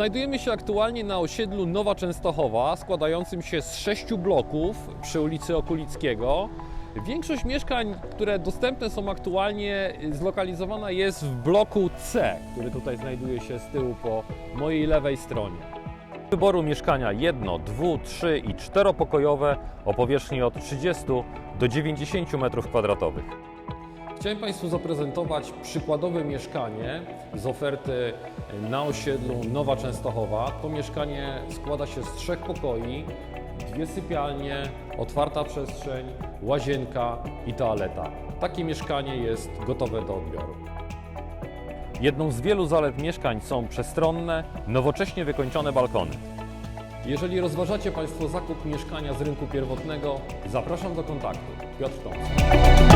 Znajdujemy się aktualnie na osiedlu Nowa Częstochowa, składającym się z sześciu bloków przy ulicy Okulickiego. Większość mieszkań, które dostępne są aktualnie, zlokalizowana jest w bloku C, który tutaj znajduje się z tyłu po mojej lewej stronie. Wyboru mieszkania jedno, dwu, trzy i czteropokojowe o powierzchni od 30 do 90 m2. Chciałem Państwu zaprezentować przykładowe mieszkanie z oferty na osiedlu Nowa Częstochowa. To mieszkanie składa się z trzech pokoi, dwie sypialnie, otwarta przestrzeń, łazienka i toaleta. Takie mieszkanie jest gotowe do odbioru. Jedną z wielu zalet mieszkań są przestronne, nowocześnie wykończone balkony. Jeżeli rozważacie Państwo zakup mieszkania z rynku pierwotnego, zapraszam do kontaktu. Piotr Tomski.